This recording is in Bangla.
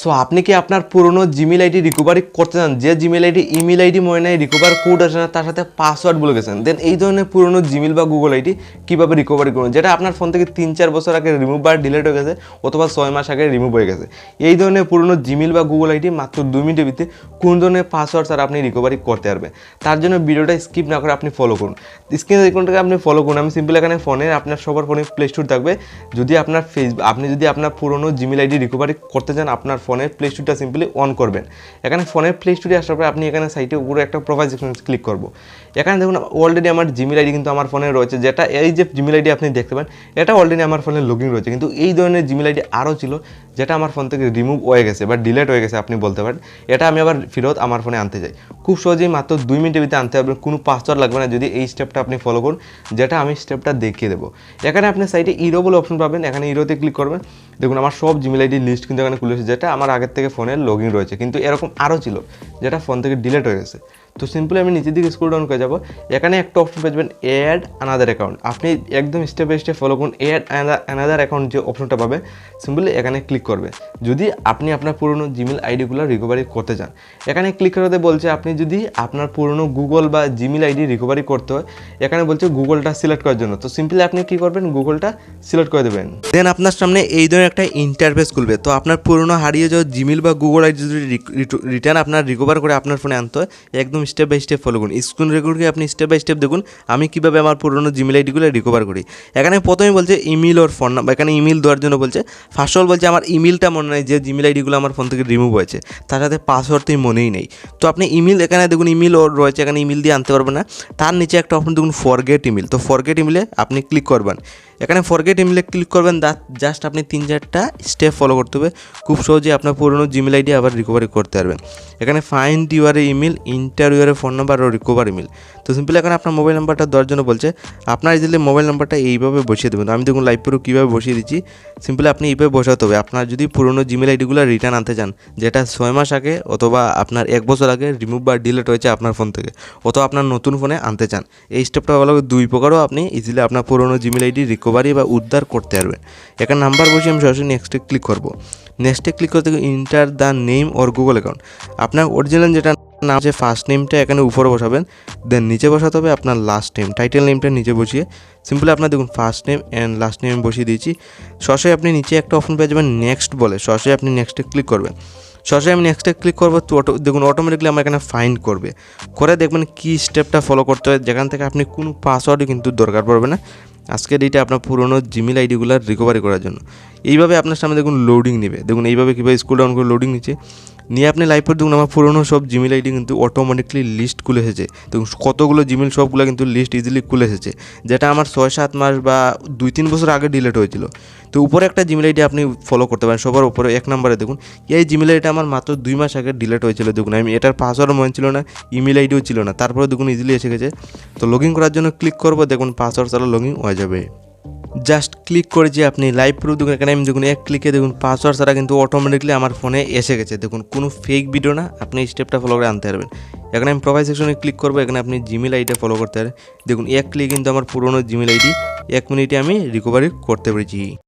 সো আপনি কি আপনার পুরনো জিমেল আইডি রিকভারি করতে চান? যে জিমেল আইডি ইমেল আইডি মনে নেই রিকভার কোড আছে না, তার সাথে পাসওয়ার্ড বলে গেছেন। দেন এই ধরনের পুরনো জিমেল বা গুগল আইডি কীভাবে রিকভারি করুন? যেটা আপনার ফোন থেকে তিন চার বছর আগে রিমুভ বা ডিলেট হয়ে গেছে, অথবা ছয় মাস আগে রিমুভ হয়ে গেছে। এই ধরনের পুরনো জিমেল বা গুগল আইডি মাত্র দু মিনিটের ভিত্তিতে কোন ধরনের পাসওয়ার্ড স্যার আপনি রিকভারি করতে পারবেন। তার জন্য ভিডিওটা স্কিপ না করে আপনি ফলো করুন। স্ক্রিনে দেখুনটাকে আপনি ফলো করুন। আমি সিম্পল এখানে ফোনে আপনার সবার ফোনে প্লে স্টোর থাকবে। যদি আপনার ফেসবুক আপনি যদি আপনার পুরনো জিমেল আইডি রিকভারি করতে চান, আপনার ফোনের প্লে স্টোরটা সিম্পলি অন করবেন। এখানে ফোনের প্লে স্টোরে আসার পরে আপনি এখানে সাইটে উপরে একটা প্রোফাইল সেকশন ক্লিক করব। এখানে দেখুন অলরেডি আমার জিমেল আইডি কিন্তু আমার ফোনে রয়েছে, যেটা এই যে জিমেল আইডি আপনি দেখতে পান, এটা অলরেডি আমার ফোনে লগিং রয়েছে। কিন্তু এই ধরনের জিমেল আইডি আরও ছিল, যেটা আমার ফোন থেকে রিমুভ হয়ে গেছে বা ডিলেট হয়ে গেছে আপনি বলতে পারেন। এটা আমি আবার ফেরত আমার ফোনে আনতে চাই। খুব সহজেই মাত্র দুই মিনিটের ভিতরে আনতে পারবেন। কোনো পাসওয়ার্ড লাগবে না। যদি এই স্টেপটা আপনি ফলো করুন, যেটা আমি স্টেপটা দেখিয়ে দেবো। এখানে আপনি সাইটে ইরো বলে অপশন পাবেন। এখানে ইরোতে ক্লিক করবেন। দেখুন, আমার সব জিমেল আইডি লিস্ট কিন্তু এখানে খুলেছে যেটা আমার আগের থেকে ফোনের লগ রয়েছে। কিন্তু এরকম আরও ছিল, যেটা ফোন থেকে ডিলেট হয়ে গেছে। তো সিম্পলি আমি নিচের দিকে স্ক্রল ডাউন করে যাব। এখানে একটা অপশন পেয়ে অ্যাড আনাদার অ্যাকাউন্ট আপনি একদম স্টেপ বাই স্টেপ ফলো করুন অ্যাড আনাদার অ্যাকাউন্ট যে অপশনটা পাবে সিম্পলি এখানে ক্লিক করবে। যদি আপনি আপনার পুরনো জিমেল আইডিগুলো রিকভারি করতে চান, এখানে ক্লিক করাতে বলছে আপনি যদি আপনার পুরনো গুগল বা জিমেল আইডি রিকভারি করতে হয়, এখানে বলছে গুগলটা সিলেক্ট করার জন্য। তো সিম্পলি আপনি কী করবেন? গুগলটা সিলেক্ট করে দেবেন। দেন আপনার সামনে এই ধরনের একটা ইন্টারফেস খুলবে। তো আপনার পুরনো হারিয়ে যাওয়া জিমেল বা গুগল আইডি যদি রিটার্ন আপনার রিকভার করে আপনার ফোনে আনতে হয়, একদম স্টেপ বাই স্টেপ ফলো করুন। স্ক্রিন রেকর্ডকে আপনি স্টেপ বাই স্টেপ দেখুন, আমি কীভাবে আমার পুরনো জিমেল আইডিগুলো রিকভার করি। এখানে প্রথমে বলছে ইমেল ওর ফোন নাম্বার এখানে ইমেল দেওয়ার জন্য বলছে ফার্স্ট অল বলছে আমার ইমেলটা মনে নেই যে জিমেল আইডিগুলো আমার ফোন থেকে রিমুভ হয়েছে। তার সাথে পাসওয়ার্ড তো মনেই নেই। তো আপনি ইমেল এখানে দেখুন ইমেল ওর রয়েছে, এখানে ইমেল দিয়ে আনতে পারবেন না। তার নিচে একটা অপশন দেখুন ফরগেট ইমেল তো ফরগেট ইমেলে আপনি ক্লিক করবেন। এখানে ফরগেট ইমেলে ক্লিক করবেন, দা জাস্ট আপনি তিন চারটা স্টেপ ফলো করতে হবে। খুব সহজে আপনার পুরনো জিমেল আইডি আবার রিকভারি করতে পারবেন। এখানে find your email enter your phone number or recover email তো সিম্পলি এখন আপনার মোবাইল নাম্বারটা দেওয়ার জন্য বলছে, আপনার ইজিলি মোবাইল নাম্বারটা এইভাবে বসিয়ে দেবেন, আমি দেখুন লাইভ পুরো কীভাবে বসিয়ে দিচ্ছি সিম্পলি আপনি এইভাবে বসাতে হবে। আপনার যদি পুরনো জিমেল আইডিগুলো রিটার্ন আনতে চান, যেটা ছয় মাস আগে অথবা আপনার এক বছর আগে রিমুভ বা ডিলেট হয়েছে আপনার ফোন থেকে, অথবা আপনার নতুন ফোনে আনতে চান, এই স্টেপটা হলো দুই প্রকারও আপনি ইজিলি আপনার পুরনো জিমেল আইডি রিকভারি বা উদ্ধার করতে পারবেন। এখানে নাম্বার বসে আমি সরাসরি নেক্সটে ক্লিক করব। নেক্সটে ক্লিক করতে enter the name or Google account আপনার অরিজিনাল যেটা নাম যে ফার্স্ট নেমটা এখানে উপরে বসাবেন দেন নিচে বসাতে হবে আপনার লাস্ট নেম টাইটেল নেমটা নিচে বসিয়ে সিম্পলি আপনার দেখুন first name and last name বসিয়ে দিয়েছি। সরাসরি আপনি নিচে একটা অপশন পেয়ে যাবেন নেক্সট বলে। সরাসরি আপনি নেক্সটে ক্লিক করবেন। সরাসরি আমি নেক্সটে ক্লিক করব তো অটো দেখুন অটোমেটিকলি আমার এখানে ফাইন্ড করবে। করে দেখবেন কী স্টেপটা ফলো করতে হয়। যেখান থেকে আপনি কোনো পাসওয়ার্ডই কিন্তু দরকার পড়বে না। আজকের এইটা আপনার পুরনো জিমেল আইডিগুলো রিকভারি করার জন্য। এইভাবে আপনার সামনে দেখুন লোডিং নেবে। দেখুন এইভাবে কীভাবে স্কুল ডাউন করে লোডিং নিচ্ছে। নিয়ে আপনি লাইভ পর দেখুন, আমার পুরনো সব জিমেল আইডি কিন্তু অটোমেটিকলি লিস্ট খুলে এসেছে। দেখুন কতগুলো জিমেল সবগুলো কিন্তু লিস্ট ইজিলি খুলে এসেছে। যেটা আমার ছয় সাত মাস বা দুই তিন বছর আগে ডিলেট হয়েছিল। তো উপরে একটা জিমেল আইডি আপনি ফলো করতে পারেন। সবার উপরে এক নম্বরে দেখুন। এই জিমেল আইডিটা আমার মাত্র দুই মাস আগে ডিলেট হয়েছিল। দেখুন, আমি এটার পাসওয়ার্ড মনে ছিল না ইমেল আইডিও ছিল না। তারপরে দেখুন ইজিলি এসে গেছে। তো লগ ইন করার জন্য ক্লিক করব। দেখুন পাসওয়ার্ড ছাড়া লগ হয়ে যাবে। জাস্ট ক্লিক করে যে আপনি লাইভ প্রুফ দেখুন, এখানে আমি দেখুন, এক ক্লিকে দেখুন পাসওয়ার্ড ছাড়া কিন্তু অটোমেটিকলি আমার ফোনে এসে গেছে। দেখুন, কোনো ফেক ভিডিও না, আপনি স্টেপটা ফলো করে আনতে পারবেন। এখানে আমি প্রোফাইল সেকশনে ক্লিক করব, এখানে আপনি জিমেল আইডিটা ফলো করতে পারেন। দেখুন, এক ক্লিক কিন্তু আমার পুরনো জিমেল আইডি এক মিনিটে আমি রিকভারি করতে পেরেছি।